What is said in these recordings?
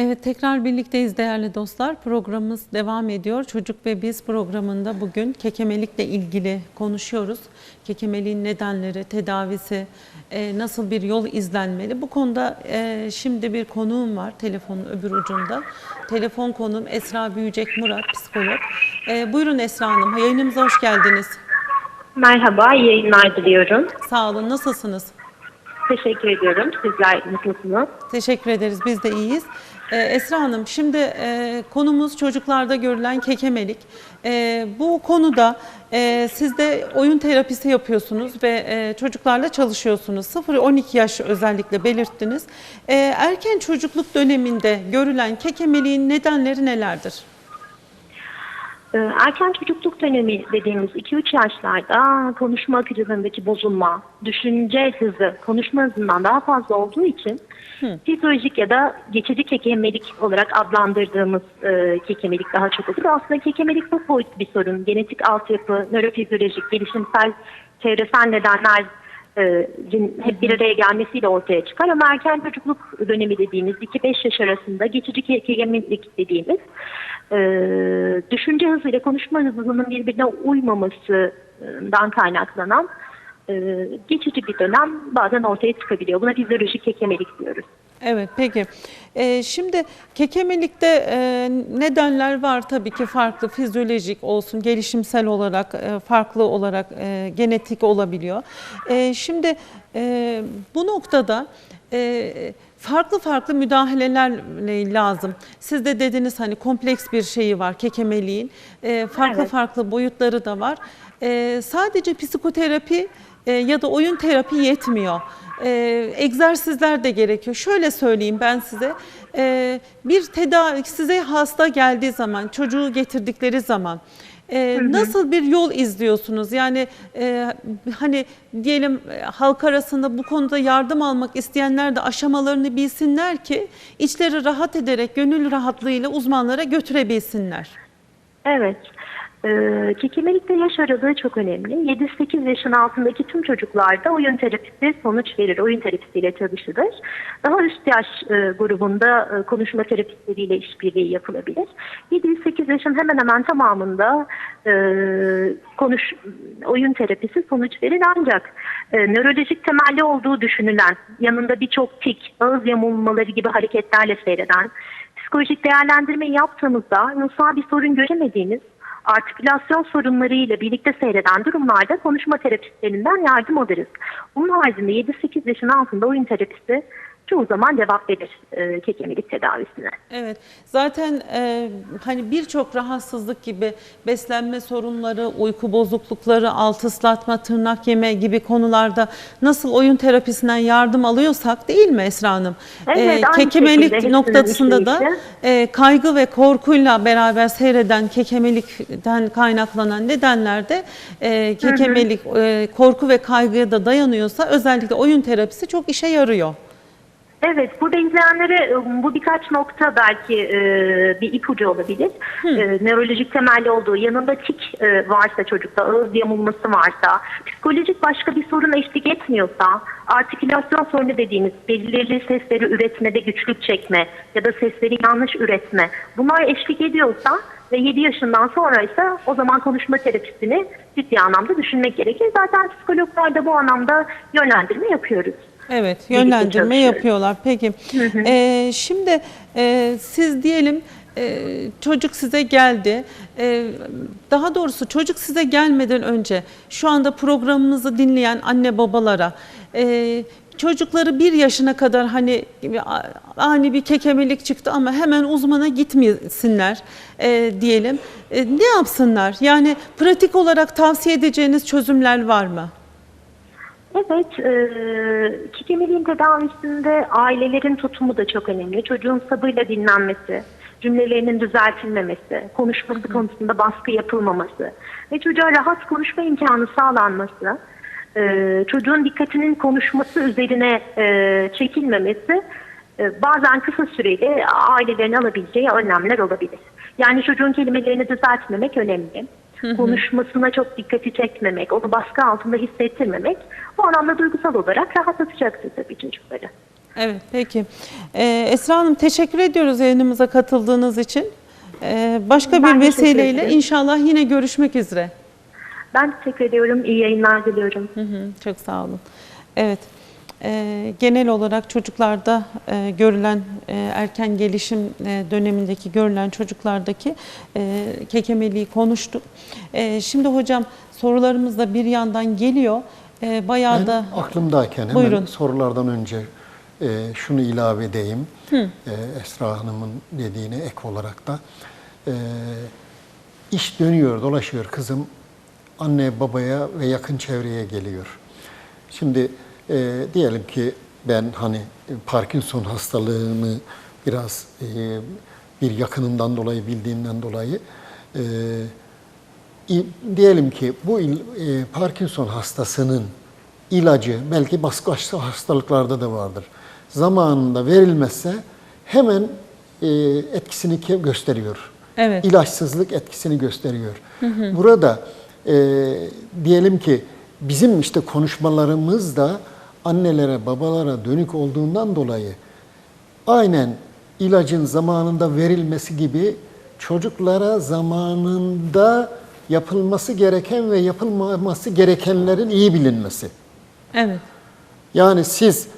Evet tekrar birlikteyiz değerli dostlar. Programımız devam ediyor. Çocuk ve Biz programında bugün kekemelikle ilgili konuşuyoruz. Kekemeliğin nedenleri, tedavisi, e, nasıl bir yol izlenmeli? Bu konuda e, şimdi bir konuğum var telefonun öbür ucunda. Telefon konuğum Esra Büyücek Murat, psikolog. E, buyurun Esra Hanım, yayınımıza hoş geldiniz. Merhaba, iyi yayınlar diliyorum. Sağ olun, nasılsınız? Teşekkür ediyorum. Sizler nasılsınız? Teşekkür ederiz. Biz de iyiyiz. Ee, Esra Hanım, şimdi e, konumuz çocuklarda görülen kekemelik. E, bu konuda e, siz de oyun terapisi yapıyorsunuz ve e, çocuklarla çalışıyorsunuz. 0-12 yaş özellikle belirttiniz. E, erken çocukluk döneminde görülen kekemeliğin nedenleri nelerdir? Ee, Erken çocukluk dönemi dediğimiz 2-3 yaşlarda konuşma akıcılığındaki bozulma, düşünce hızı konuşma hızından daha fazla olduğu için fizyolojik ya da geçici kekemelik olarak adlandırdığımız e, kekemelik daha çok olur. Aslında kekemelik çok boyutlu bir sorun. Genetik altyapı, nörofizyolojik, gelişimsel, çevresel nedenler e, hep bir araya gelmesiyle ortaya çıkar. Ama erken çocukluk dönemi dediğimiz 2-5 yaş arasında geçici ke- kekemelik dediğimiz e, düşünce hızıyla konuşma hızının birbirine uymamasından kaynaklanan e, geçici bir dönem bazen ortaya çıkabiliyor. Buna fizyolojik kekemelik diyoruz. Evet peki. Ee, şimdi kekemelikte e, nedenler var tabii ki farklı fizyolojik olsun, gelişimsel olarak e, farklı olarak e, genetik olabiliyor. E, şimdi e, bu noktada e, farklı farklı müdahaleler lazım. Siz de dediniz hani kompleks bir şeyi var kekemeliğin. E, farklı Evet. farklı boyutları da var. E, sadece psikoterapi e, ya da oyun terapi yetmiyor. E, egzersizler de gerekiyor. Şöyle söyleyeyim ben size. E, bir tedavi size hasta geldiği zaman, çocuğu getirdikleri zaman e, nasıl bir yol izliyorsunuz? Yani e, hani diyelim halk arasında bu konuda yardım almak isteyenler de aşamalarını bilsinler ki içleri rahat ederek gönül rahatlığıyla uzmanlara götürebilsinler. Evet. Ee, kekemelikte yaş aralığı çok önemli. 7-8 yaşın altındaki tüm çocuklarda oyun terapisi sonuç verir. Oyun terapisiyle çalışılır. Daha üst yaş e, grubunda e, konuşma terapistleriyle işbirliği yapılabilir. 7-8 yaşın hemen hemen tamamında e, konuş oyun terapisi sonuç verir ancak e, nörolojik temelli olduğu düşünülen yanında birçok tik, ağız yamulmaları gibi hareketlerle seyreden psikolojik değerlendirme yaptığımızda ruhsal bir sorun göremediğimiz artikülasyon sorunlarıyla birlikte seyreden durumlarda konuşma terapistlerinden yardım alırız. Bunun haricinde 7-8 yaşın altında oyun terapisi çoğu zaman cevap verir e, kekemelik tedavisine. Evet, zaten e, hani birçok rahatsızlık gibi beslenme sorunları, uyku bozuklukları, alt ıslatma, tırnak yeme gibi konularda nasıl oyun terapisinden yardım alıyorsak değil mi Esra Hanım? Evet, aynı şekilde kekemelik noktasında da e, kaygı ve korkuyla beraber seyreden kekemelikten kaynaklanan nedenler de e, kekemelik, e, korku ve kaygıya da dayanıyorsa özellikle oyun terapisi çok işe yarıyor. Evet, burada izleyenlere e, bu birkaç nokta belki e, bir ipucu olabilir. E, nörolojik temelli olduğu, yanında tik e, varsa çocukta, ağız yamulması varsa, psikolojik başka bir sorun eşlik etmiyorsa, artikülasyon sorunu dediğimiz belirli sesleri üretmede güçlük çekme ya da sesleri yanlış üretme, bunlar eşlik ediyorsa ve 7 yaşından sonra ise o zaman konuşma terapisini ciddi anlamda düşünmek gerekir. Zaten psikologlar da bu anlamda yönlendirme yapıyoruz. Evet, yönlendirme çalışıyoruz. yapıyorlar. Peki, Ee, şimdi e, siz diyelim e, çocuk size geldi. E, daha doğrusu çocuk size gelmeden önce şu anda programımızı dinleyen anne babalara e, çocukları bir yaşına kadar hani ani bir kekemelik çıktı ama hemen uzmana gitmesinler e, diyelim. E, ne yapsınlar? Yani pratik olarak tavsiye edeceğiniz çözümler var mı? Evet, e, kekemeliğin tedavisinde ailelerin tutumu da çok önemli. Çocuğun sabırla dinlenmesi, cümlelerinin düzeltilmemesi, konuşması konusunda baskı yapılmaması ve çocuğa rahat konuşma imkanı sağlanması, e, çocuğun dikkatinin konuşması üzerine e, çekilmemesi e, bazen kısa süreli ailelerin alabileceği önlemler olabilir. Yani çocuğun kelimelerini düzeltmemek önemli. Konuşmasına çok dikkati çekmemek, onu baskı altında hissettirmemek bu anlamda duygusal olarak rahatlatacaktır tabii çocukları. Evet peki. Ee, Esra Hanım teşekkür ediyoruz yayınımıza katıldığınız için. Ee, başka Ben bir vesileyle inşallah yine görüşmek üzere. Ben teşekkür ediyorum. İyi yayınlar diliyorum. Hı hı, çok sağ olun. Evet. Ee, genel olarak çocuklarda e, görülen e, erken gelişim e, dönemindeki görülen çocuklardaki e, kekemeliği konuştuk. E, şimdi hocam sorularımız da bir yandan geliyor. E, bayağı Ben da aklımdayken hemen Buyurun. sorulardan önce e, şunu ilave edeyim. E, Esra Hanım'ın dediğine ek olarak da e, iş dönüyor, dolaşıyor kızım anne babaya ve yakın çevreye geliyor. Şimdi e, diyelim ki ben hani Parkinson hastalığını biraz e, bir yakınımdan dolayı bildiğimden dolayı e, diyelim ki bu il- e, Parkinson hastasının ilacı belki başka hastalıklarda da vardır. Zamanında verilmezse hemen e, etkisini gösteriyor. Evet. İlaçsızlık etkisini gösteriyor. Burada e, diyelim ki bizim işte konuşmalarımız da annelere, babalara dönük olduğundan dolayı aynen ilacın zamanında verilmesi gibi çocuklara zamanında yapılması gereken ve yapılmaması gerekenlerin iyi bilinmesi. evet. Yani siz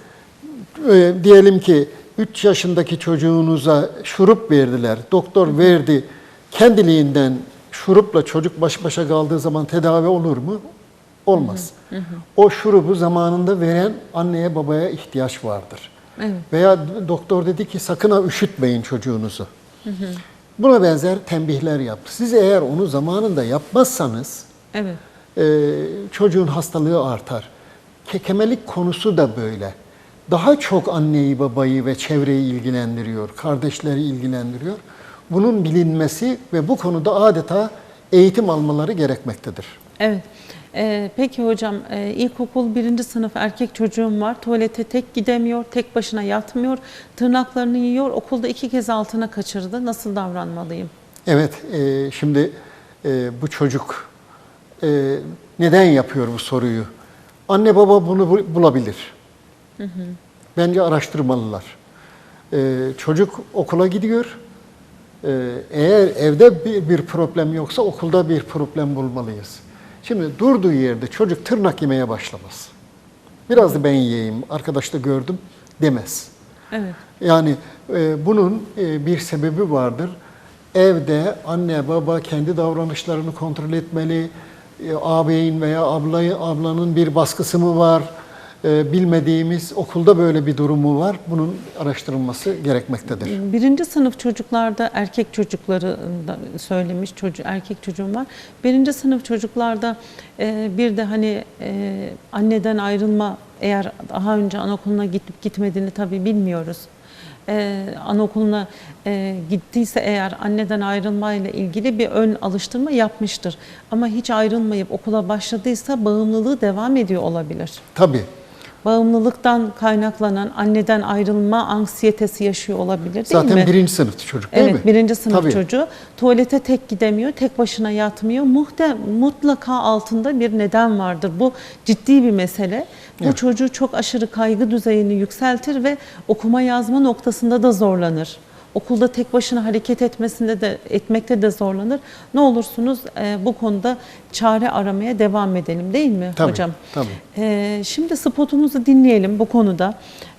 e, diyelim ki 3 yaşındaki çocuğunuza şurup verdiler. Doktor verdi. Kendiliğinden şurupla çocuk baş başa kaldığı zaman tedavi olur mu? Olmaz. O şurubu zamanında veren anneye babaya ihtiyaç vardır. Evet. Veya doktor dedi ki sakın ha üşütmeyin çocuğunuzu. Buna benzer tembihler yaptı. Siz eğer onu zamanında yapmazsanız Evet. e, çocuğun hastalığı artar. Kekemelik konusu da böyle. Daha çok anneyi, babayı ve çevreyi ilgilendiriyor, kardeşleri ilgilendiriyor. Bunun bilinmesi ve bu konuda adeta eğitim almaları gerekmektedir. Evet. Ee, peki hocam e, ilkokul birinci sınıf erkek çocuğum var. Tuvalete tek gidemiyor, tek başına yatmıyor. Tırnaklarını yiyor. Okulda iki kez altına kaçırdı. Nasıl davranmalıyım? Evet, e, şimdi e, bu çocuk e, neden yapıyor bu soruyu? Anne baba bunu bu- bulabilir. Bence araştırmalılar. E, çocuk okula gidiyor. E, eğer evde bir, bir problem yoksa okulda bir problem bulmalıyız. Şimdi durduğu yerde çocuk tırnak yemeye başlamaz. Biraz da ben yiyeyim, arkadaşta gördüm demez. Evet. Yani e, bunun e, bir sebebi vardır. Evde anne baba kendi davranışlarını kontrol etmeli. E, ağabeyin veya ablayı ablanın bir baskısı mı var? E, bilmediğimiz okulda böyle bir durumu var. Bunun araştırılması gerekmektedir. Birinci sınıf çocuklarda erkek çocukları da söylemiş çocuğu erkek çocuğum var. Birinci sınıf çocuklarda e, bir de hani e, anneden ayrılma eğer daha önce anaokuluna gidip gitmediğini tabii bilmiyoruz. E, anaokuluna e, gittiyse eğer anneden ayrılmayla ilgili bir ön alıştırma yapmıştır. Ama hiç ayrılmayıp okula başladıysa bağımlılığı devam ediyor olabilir. Tabii. Bağımlılıktan kaynaklanan anneden ayrılma anksiyetesi yaşıyor olabilir değil Zaten mi? birinci sınıftı çocuk değil Evet, mi? birinci sınıf Tabii. çocuğu. Tuvalete tek gidemiyor, tek başına yatmıyor. Muhte, mutlaka altında bir neden vardır. Bu ciddi bir mesele. Bu Evet. çocuğu çok aşırı kaygı düzeyini yükseltir ve okuma yazma noktasında da zorlanır. Okulda tek başına hareket etmesinde de etmekte de zorlanır. Ne olursunuz e, bu konuda çare aramaya devam edelim değil mi Tabii, hocam? tabii. E, şimdi spotumuzu dinleyelim bu konuda.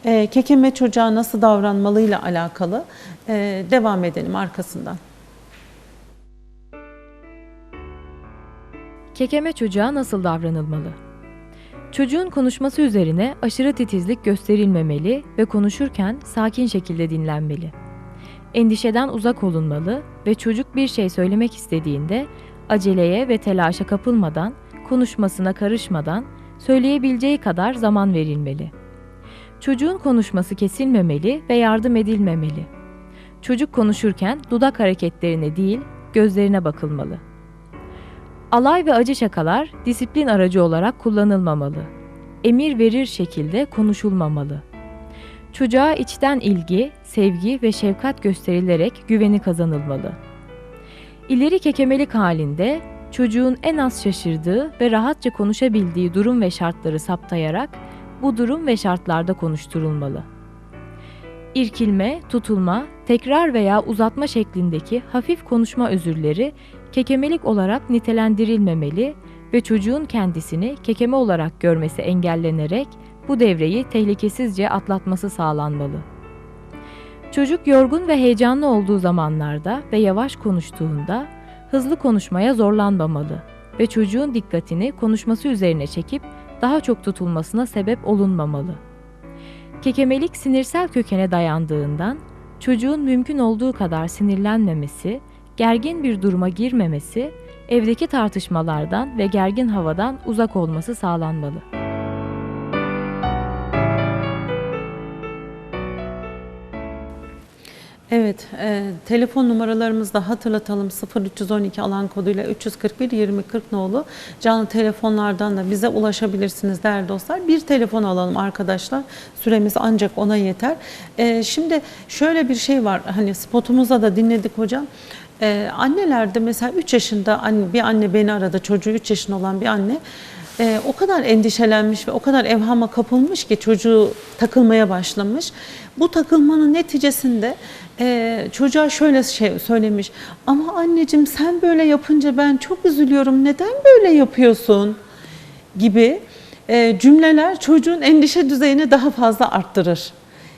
E, kekeme çocuğa nasıl davranmalıyla alakalı e, devam edelim arkasından. Kekeme çocuğa nasıl davranılmalı? Çocuğun konuşması üzerine aşırı titizlik gösterilmemeli ve konuşurken sakin şekilde dinlenmeli. Endişeden uzak olunmalı ve çocuk bir şey söylemek istediğinde aceleye ve telaşa kapılmadan, konuşmasına karışmadan söyleyebileceği kadar zaman verilmeli. Çocuğun konuşması kesilmemeli ve yardım edilmemeli. Çocuk konuşurken dudak hareketlerine değil, gözlerine bakılmalı. Alay ve acı şakalar disiplin aracı olarak kullanılmamalı. Emir verir şekilde konuşulmamalı. Çocuğa içten ilgi, sevgi ve şefkat gösterilerek güveni kazanılmalı. İleri kekemelik halinde çocuğun en az şaşırdığı ve rahatça konuşabildiği durum ve şartları saptayarak bu durum ve şartlarda konuşturulmalı. İrkilme, tutulma, tekrar veya uzatma şeklindeki hafif konuşma özürleri kekemelik olarak nitelendirilmemeli ve çocuğun kendisini kekeme olarak görmesi engellenerek bu devreyi tehlikesizce atlatması sağlanmalı. Çocuk yorgun ve heyecanlı olduğu zamanlarda ve yavaş konuştuğunda hızlı konuşmaya zorlanmamalı ve çocuğun dikkatini konuşması üzerine çekip daha çok tutulmasına sebep olunmamalı. Kekemelik sinirsel kökene dayandığından çocuğun mümkün olduğu kadar sinirlenmemesi, gergin bir duruma girmemesi, evdeki tartışmalardan ve gergin havadan uzak olması sağlanmalı. Evet, e, telefon numaralarımızı da hatırlatalım 0312 alan koduyla 341 2040 nolu canlı telefonlardan da bize ulaşabilirsiniz değerli dostlar. Bir telefon alalım arkadaşlar. Süremiz ancak ona yeter. E, şimdi şöyle bir şey var. Hani spotumuzda da dinledik hocam. E, annelerde mesela 3 yaşında anne, bir anne beni aradı. Çocuğu 3 yaşında olan bir anne. Ee, o kadar endişelenmiş ve o kadar evhama kapılmış ki çocuğu takılmaya başlamış. Bu takılmanın neticesinde e, çocuğa şöyle şey söylemiş. Ama anneciğim sen böyle yapınca ben çok üzülüyorum. Neden böyle yapıyorsun? Gibi e, cümleler çocuğun endişe düzeyini daha fazla arttırır.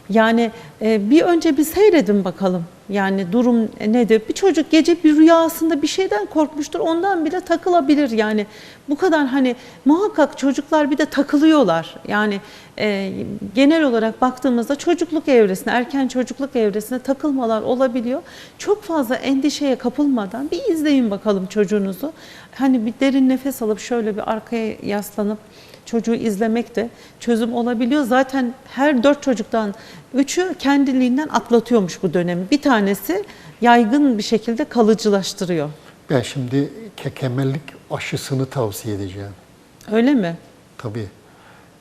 Yani e, bir önce bir seyredin bakalım. Yani durum nedir? Bir çocuk gece bir rüyasında bir şeyden korkmuştur. Ondan bile takılabilir. Yani bu kadar hani muhakkak çocuklar bir de takılıyorlar. Yani e, genel olarak baktığımızda çocukluk evresine, erken çocukluk evresine takılmalar olabiliyor. Çok fazla endişeye kapılmadan bir izleyin bakalım çocuğunuzu. Hani bir derin nefes alıp şöyle bir arkaya yaslanıp çocuğu izlemek de çözüm olabiliyor. Zaten her dört çocuktan üçü kendiliğinden atlatıyormuş bu dönemi. Bir tanesi yaygın bir şekilde kalıcılaştırıyor. Ben şimdi kekemelik aşısını tavsiye edeceğim. Öyle mi? Tabii.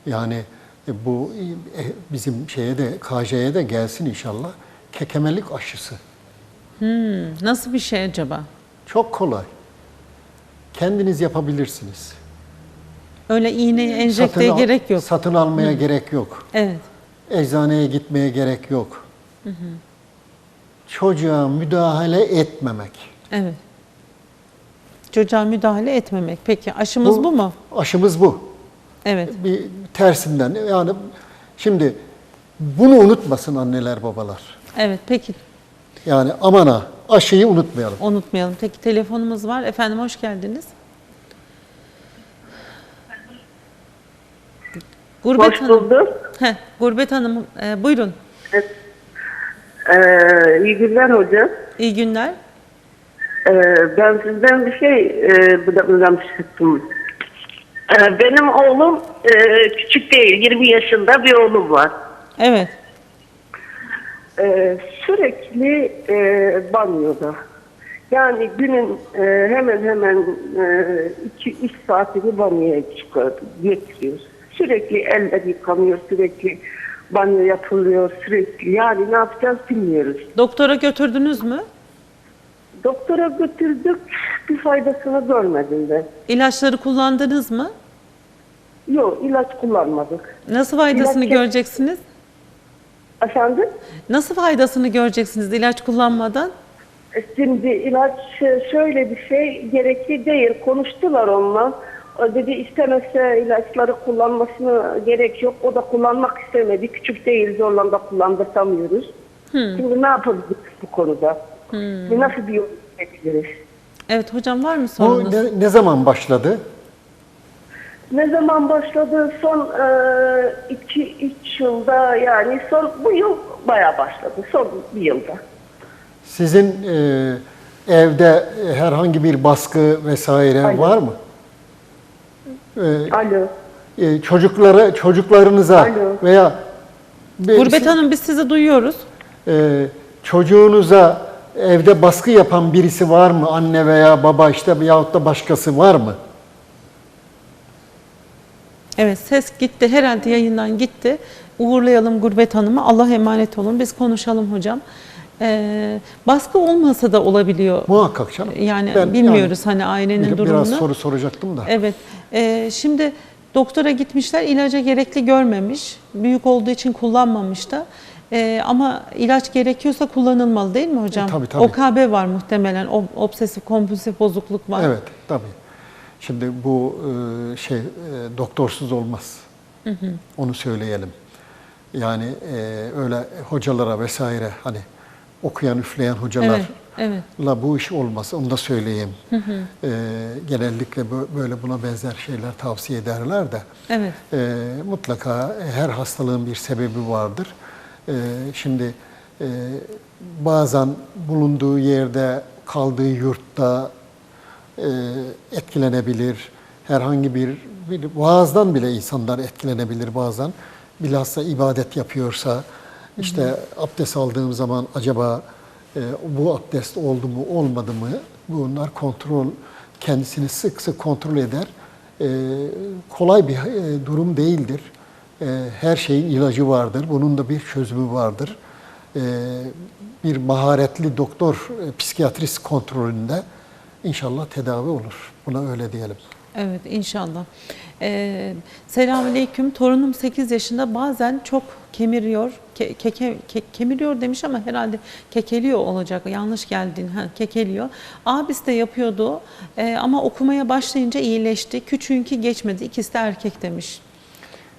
Yani e, bu e, bizim şeye de KJ'ye de gelsin inşallah. Kekemelik aşısı. Nasıl bir şey acaba? Çok kolay. Kendiniz yapabilirsiniz. Öyle iğneye, enjekteye al- gerek yok. Satın almaya gerek yok. Evet. Eczaneye gitmeye gerek yok. Çocuğa müdahale etmemek. Evet. Çocuğa müdahale etmemek. Peki aşımız bu, mu? Aşımız bu. Evet. Bir tersinden yani şimdi bunu unutmasın anneler babalar. Evet. Peki Yani aman ha aşıyı unutmayalım. unutmayalım. Peki telefonumuz var. Efendim hoş geldiniz. Gurbet Hoş Hanım. bulduk. Heh, Gurbet Hanım e, buyurun. Ee, iyi günler hocam. İyi günler. Ee, ben sizden bir şey e, bırakmıştım. Ee, benim oğlum e, küçük değil, 20 yaşında bir oğlum var. Evet. Ee, sürekli e, banyoda. Yani günün e, hemen hemen 2-3 saatini banyoya çıkıyor, getiriyor. Sürekli eller yıkanıyor, sürekli banyo yapılıyor, sürekli. Yani ne yapacağız bilmiyoruz. Doktora götürdünüz mü? Doktora götürdük, bir faydasını görmedim ben. İlaçları kullandınız mı? Yok, ilaç kullanmadık. Nasıl faydasını İlaç- göreceksiniz? Efendim? Nasıl faydasını göreceksiniz ilaç kullanmadan? E, Şimdi ilaç e, şöyle bir şey gerekli değil. Konuştular onunla. O dedi istemezse ilaçları kullanmasına gerek yok. O da kullanmak istemedi. Küçük değil zorla da kullandırtamıyoruz. Şimdi ne yapabiliriz bu konuda? Şimdi Nasıl bir yol izleyebiliriz? Evet hocam var mı Bu sorunuz? ne, ne zaman başladı? Ne zaman başladı? Son 2-3 yılda yani son bu yıl bayağı başladı. Son bir yılda. Sizin e, evde e, herhangi bir baskı vesaire Hayır. var mı? E, Alo. e, çocuklara, çocuklarınıza Alo. veya bir- Gurbet Hanım biz sizi duyuyoruz. e, çocuğunuza evde baskı yapan birisi var mı? Anne veya baba işte veyahut da başkası var mı? Evet ses gitti herhalde yayından gitti. Uğurlayalım Gurbet Hanım'ı. Allah emanet olun. Biz konuşalım hocam. Ee, baskı olmasa da olabiliyor. Muhakkak canım. Yani Ben bilmiyoruz hani ailenin durumunu. Biraz soru soracaktım da. Evet. Ee, şimdi doktora gitmişler ilaca gerekli görmemiş. Büyük olduğu için kullanmamış da. E, ama ilaç gerekiyorsa kullanılmalı değil mi hocam? E, tabii, tabii. OKB var muhtemelen. O, obsesif kompulsif bozukluk var. Evet, tabii. Şimdi bu e, şey e, doktorsuz olmaz. Onu söyleyelim. Yani e, öyle hocalara vesaire hani okuyan üfleyen hocalarla Evet, evet. bu iş olmaz. Onu da söyleyeyim. E, genellikle bö- böyle buna benzer şeyler tavsiye ederler de. Evet. E, mutlaka her hastalığın bir sebebi vardır. E, şimdi e, bazen bulunduğu yerde, kaldığı yurtta e, etkilenebilir. Herhangi bir, bir vaazdan bile insanlar etkilenebilir bazen. Bilhassa ibadet yapıyorsa, işte abdest aldığım zaman acaba e, bu abdest oldu mu olmadı mı? Bunlar kontrol, kendisini sık sık kontrol eder. E, kolay bir e, durum değildir. E, her şeyin ilacı vardır. Bunun da bir çözümü vardır. Bir maharetli doktor, e, psikiyatrist kontrolünde inşallah tedavi olur. Buna öyle diyelim. Evet inşallah. Ee, Selamünaleyküm. Torunum 8 yaşında bazen çok kemiriyor. Ke- keke- ke- kemiriyor demiş ama herhalde kekeliyor olacak. Yanlış geldin. Ha, kekeliyor. Abisi de yapıyordu. Ee, ama okumaya başlayınca iyileşti. Küçüğünki geçmedi. İkisi de erkek demiş.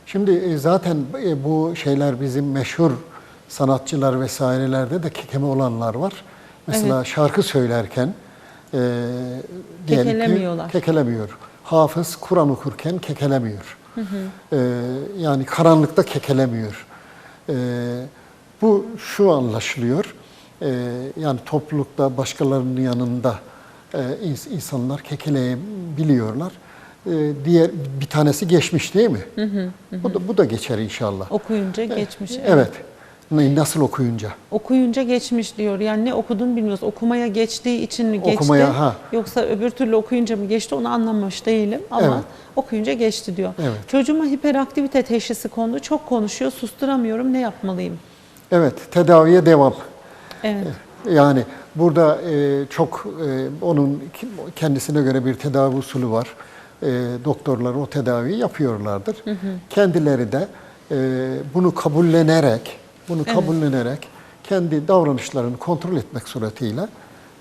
Şimdi e, zaten e, bu şeyler bizim meşhur sanatçılar vesairelerde de kekeme olanlar var. Mesela şarkı söylerken e, diyelim ki kekelemiyor. Hafız Kur'an okurken kekelemiyor. E, yani karanlıkta kekelemiyor. E, bu şu anlaşılıyor. E, yani toplulukta başkalarının yanında e, ins- insanlar kekeleyebiliyorlar. E, diğer bir tanesi geçmiş değil mi? Bu da bu da geçer inşallah. Okuyunca geçmiş. Evet. Ne- Nasıl okuyunca? Okuyunca geçmiş diyor. Yani ne okudun bilmiyoruz. Okumaya geçtiği için mi geçti? Okumaya, ha. Yoksa öbür türlü okuyunca mı geçti onu anlamış değilim. Ama Evet. okuyunca geçti diyor. Evet. Çocuğuma hiperaktivite teşhisi kondu. Çok konuşuyor. Susturamıyorum. Ne yapmalıyım? Evet, tedaviye devam. Evet. Yani burada e, çok e, onun kendisine göre bir tedavi usulü var. Doktorlar o tedaviyi yapıyorlardır. Kendileri de bunu kabullenerek, bunu kabullenerek kendi davranışlarını kontrol etmek suretiyle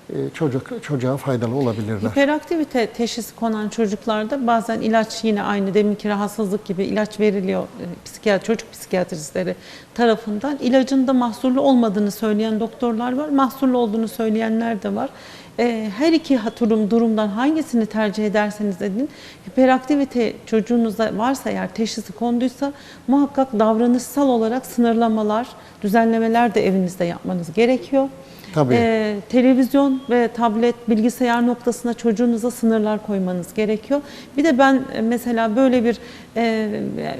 e, çocuk çocuğa faydalı olabilirler. Hiperaktivite teşhisi konan çocuklarda bazen ilaç yine aynı deminki rahatsızlık gibi ilaç veriliyor e, psikiyat çocuk psikiyatristleri tarafından. İlacın da mahsurlu olmadığını söyleyen doktorlar var. Mahsurlu olduğunu söyleyenler de var. E, Her iki durum, durumdan hangisini tercih ederseniz edin hiperaktivite çocuğunuzda varsa eğer teşhisi konduysa muhakkak davranışsal olarak sınırlamalar, düzenlemeler de evinizde yapmanız gerekiyor. Tabii. Ee, televizyon ve tablet, bilgisayar noktasına çocuğunuza sınırlar koymanız gerekiyor. Bir de ben e, mesela böyle bir e,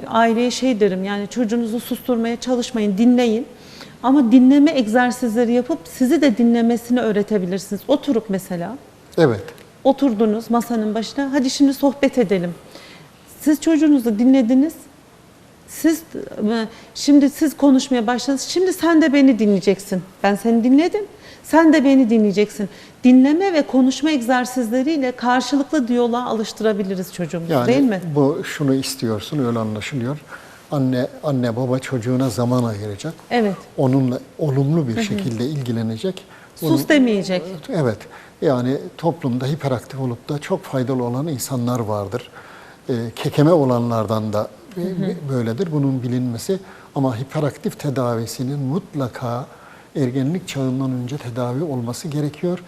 aileye şey derim yani çocuğunuzu susturmaya çalışmayın, dinleyin. Ama dinleme egzersizleri yapıp sizi de dinlemesini öğretebilirsiniz. Oturup mesela, Evet. oturdunuz masanın başına, hadi şimdi sohbet edelim. Siz çocuğunuzu dinlediniz, siz e, şimdi siz konuşmaya başladınız. Şimdi sen de beni dinleyeceksin. Ben seni dinledim. Sen de beni dinleyeceksin. Dinleme ve konuşma egzersizleriyle karşılıklı diyaloğa alıştırabiliriz çocuğumuzu Yani değil mi? bu şunu istiyorsun öyle anlaşılıyor. Anne anne baba çocuğuna zaman ayıracak. Evet. Onunla olumlu bir şekilde ilgilenecek. Sus Onun- demeyecek. Evet. Yani toplumda hiperaktif olup da çok faydalı olan insanlar vardır. Ee, kekeme olanlardan da e, böyledir. Bunun bilinmesi ama hiperaktif tedavisinin mutlaka ergenlik çağından önce tedavi olması gerekiyor.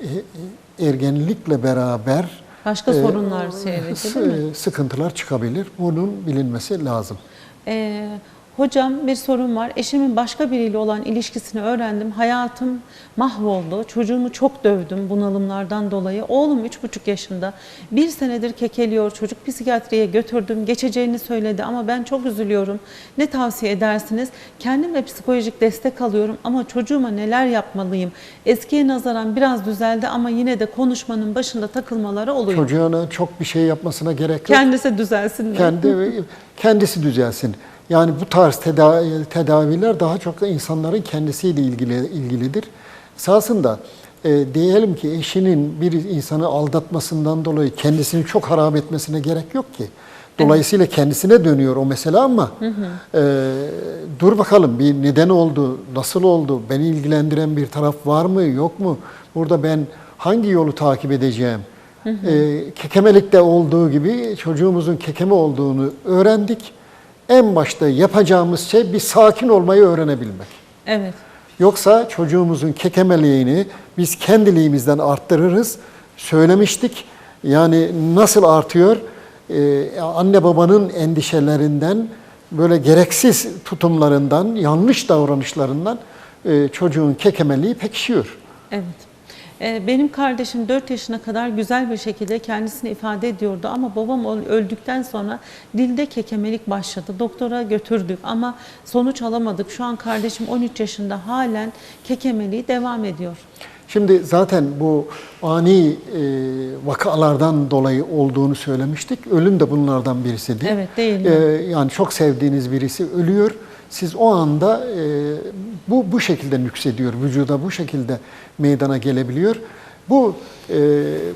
E, e, ergenlikle beraber Başka sorunlar seyredecek, s- değil mi? sıkıntılar çıkabilir. Bunun bilinmesi lazım. آه hocam bir sorun var. Eşimin başka biriyle olan ilişkisini öğrendim. Hayatım mahvoldu. Çocuğumu çok dövdüm bunalımlardan dolayı. Oğlum üç buçuk yaşında. Bir senedir kekeliyor. Çocuk psikiyatriye götürdüm. Geçeceğini söyledi ama ben çok üzülüyorum. Ne tavsiye edersiniz? Kendim de psikolojik destek alıyorum ama çocuğuma neler yapmalıyım? Eskiye nazaran biraz düzeldi ama yine de konuşmanın başında takılmaları oluyor. Çocuğuna çok bir şey yapmasına gerek yok. Kendisi düzelsin kendi kendisi düzelsin. Yani bu tarz tedavi, tedaviler daha çok da insanların kendisiyle ilgili ilgilidir. Esasında e, diyelim ki eşinin bir insanı aldatmasından dolayı kendisini çok harap etmesine gerek yok ki. Dolayısıyla kendisine dönüyor o mesele ama e, dur bakalım bir neden oldu, nasıl oldu, beni ilgilendiren bir taraf var mı, yok mu? Burada ben hangi yolu takip edeceğim? E, kekemelikte olduğu gibi çocuğumuzun kekeme olduğunu öğrendik. En başta yapacağımız şey bir sakin olmayı öğrenebilmek. Evet. Yoksa çocuğumuzun kekemeliğini biz kendiliğimizden arttırırız. Söylemiştik. Yani nasıl artıyor? Ee, anne babanın endişelerinden, böyle gereksiz tutumlarından, yanlış davranışlarından e, çocuğun kekemeliği pekişiyor. Evet. Ee, Benim kardeşim 4 yaşına kadar güzel bir şekilde kendisini ifade ediyordu ama babam öl- öldükten sonra dilde kekemelik başladı. Doktora götürdük ama sonuç alamadık. Şu an kardeşim 13 yaşında halen kekemeliği devam ediyor. Şimdi zaten bu ani e, vakalardan dolayı olduğunu söylemiştik. Ölüm de bunlardan birisi değil. Evet, değil mi? E, yani çok sevdiğiniz birisi ölüyor. Siz o anda e, bu bu şekilde nüksediyor, vücuda bu şekilde meydana gelebiliyor. Bu e,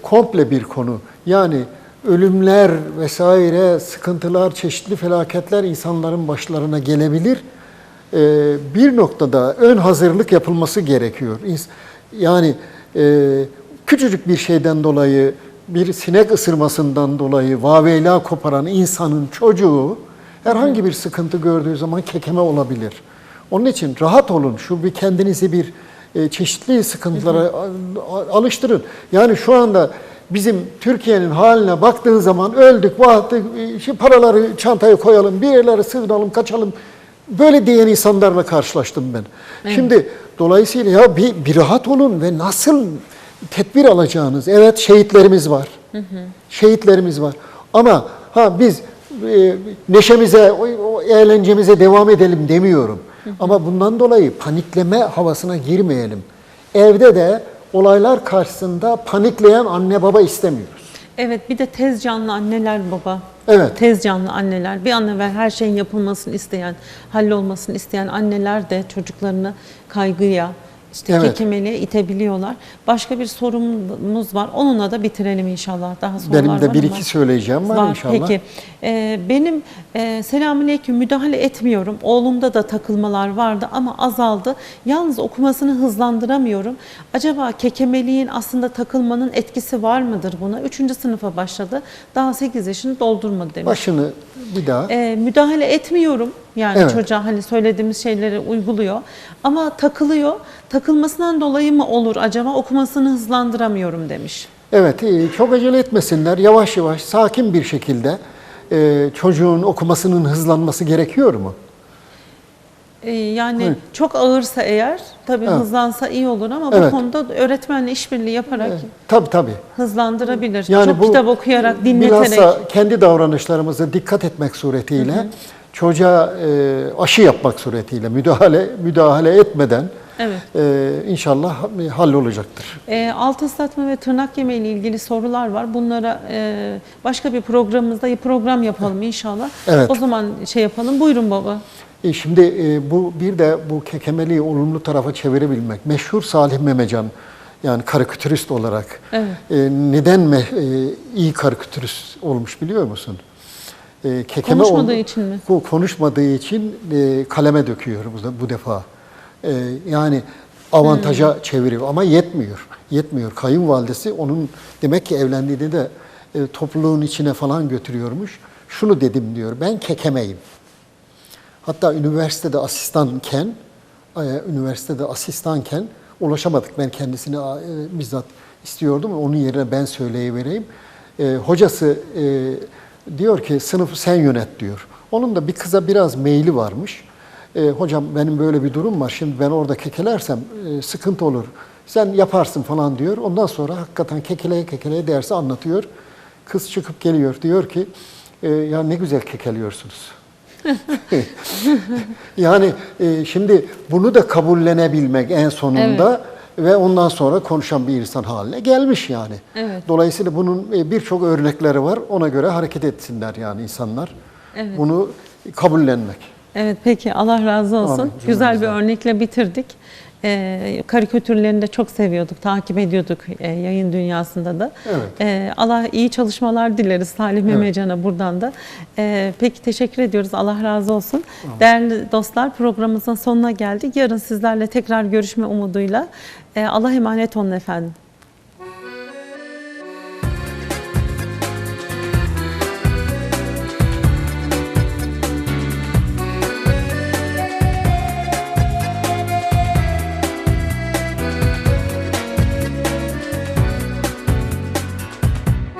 komple bir konu. Yani ölümler vesaire, sıkıntılar, çeşitli felaketler insanların başlarına gelebilir. Ee, bir noktada ön hazırlık yapılması gerekiyor. Yani e, küçücük bir şeyden dolayı, bir sinek ısırmasından dolayı vaveyla koparan insanın çocuğu herhangi bir sıkıntı gördüğü zaman kekeme olabilir. Onun için rahat olun. Şu bir kendinizi bir e, çeşitli sıkıntılara a- alıştırın. Yani şu anda bizim Türkiye'nin haline baktığın zaman öldük, vahtık, e, şu paraları çantaya koyalım, bir yerlere sığınalım, kaçalım. Böyle diyen insanlarla karşılaştım ben. Şimdi dolayısıyla ya bir, bir rahat olun ve nasıl tedbir alacağınız. Evet şehitlerimiz var. Şehitlerimiz var. Ama ha biz neşemize, o, o eğlencemize devam edelim demiyorum. Ama bundan dolayı panikleme havasına girmeyelim. Evde de olaylar karşısında panikleyen anne baba istemiyoruz. Evet bir de tez canlı anneler baba. Evet. Tez canlı anneler. Bir an evvel her şeyin yapılmasını isteyen, hallolmasını isteyen anneler de çocuklarını kaygıya, işte Evet. kekemeliğe itebiliyorlar. Başka bir sorumuz var. Onunla da bitirelim inşallah. Daha sorular Benim de var bir ama- iki söyleyeceğim var, inşallah. Peki. Ee, benim e, selamünaleyküm müdahale etmiyorum. Oğlumda da takılmalar vardı ama azaldı. Yalnız okumasını hızlandıramıyorum. Acaba kekemeliğin aslında takılmanın etkisi var mıdır buna? Üçüncü sınıfa başladı. Daha 8 yaşını doldurmadı demiş. Başını bir daha. Ee, müdahale etmiyorum. Yani Evet. çocuğa hani söylediğimiz şeyleri uyguluyor. Ama takılıyor. Takılmasından dolayı mı olur acaba? Okumasını hızlandıramıyorum demiş. Evet, e, çok acele etmesinler. Yavaş yavaş, sakin bir şekilde e, çocuğun okumasının hızlanması gerekiyor mu? Ee, yani Evet. çok ağırsa eğer tabii Evet. hızlansa iyi olur ama bu Evet. konuda öğretmenle işbirliği yaparak Tabii tabii. hızlandırabilir. Yani çok bu kitap okuyarak, dinleterek. Bilhassa kendi davranışlarımıza dikkat etmek suretiyle çocuğa e, aşı yapmak suretiyle müdahale müdahale etmeden Evet. e, inşallah hallolacaktır. E, alt ıslatma ve tırnak yeme ile ilgili sorular var. Bunlara e, başka bir programımızda program yapalım inşallah. Evet. O zaman şey yapalım. Buyurun baba. E, şimdi e, bu bir de bu kekemeliği olumlu tarafa çevirebilmek. Meşhur Salih Memecan yani karikatürist olarak Evet. e, neden me- e, iyi karikatürist olmuş biliyor musun? E, kekeme Konuşmadığı oldu- için mi? Ko- Konuşmadığı için e, kaleme döküyor bu, bu defa. E, yani avantaja çeviriyor ama yetmiyor. Yetmiyor. Kayınvalidesi onun demek ki evlendiğinde de e, topluluğun içine falan götürüyormuş. Şunu dedim diyor. Ben kekemeyim. Hatta üniversitede asistanken, e, üniversitede asistanken ulaşamadık. Ben kendisini e, bizzat istiyordum. Onun yerine ben söyleyivereyim. E, hocası e, diyor ki sınıfı sen yönet diyor. Onun da bir kıza biraz meyli varmış. E, hocam benim böyle bir durum var. Şimdi ben orada kekelersem e, sıkıntı olur. Sen yaparsın falan diyor. Ondan sonra hakikaten kekeleye kekeleye dersi anlatıyor. Kız çıkıp geliyor. Diyor ki e, ya ne güzel kekeliyorsunuz. yani e, şimdi bunu da kabullenebilmek en sonunda ve ondan sonra konuşan bir insan haline gelmiş yani. Evet. Dolayısıyla bunun e, birçok örnekleri var. Ona göre hareket etsinler yani insanlar. Evet. Bunu kabullenmek. Evet peki Allah razı olsun. Amin. Güzel bir örnekle bitirdik. E, karikatürlerini de çok seviyorduk, takip ediyorduk e, yayın dünyasında da. Evet. E, Allah iyi çalışmalar dileriz Salih Memecan'a buradan da. E, peki teşekkür ediyoruz. Allah razı olsun. Değerli dostlar programımızın sonuna geldik. Yarın sizlerle tekrar görüşme umuduyla. E, Allah emanet olun efendim.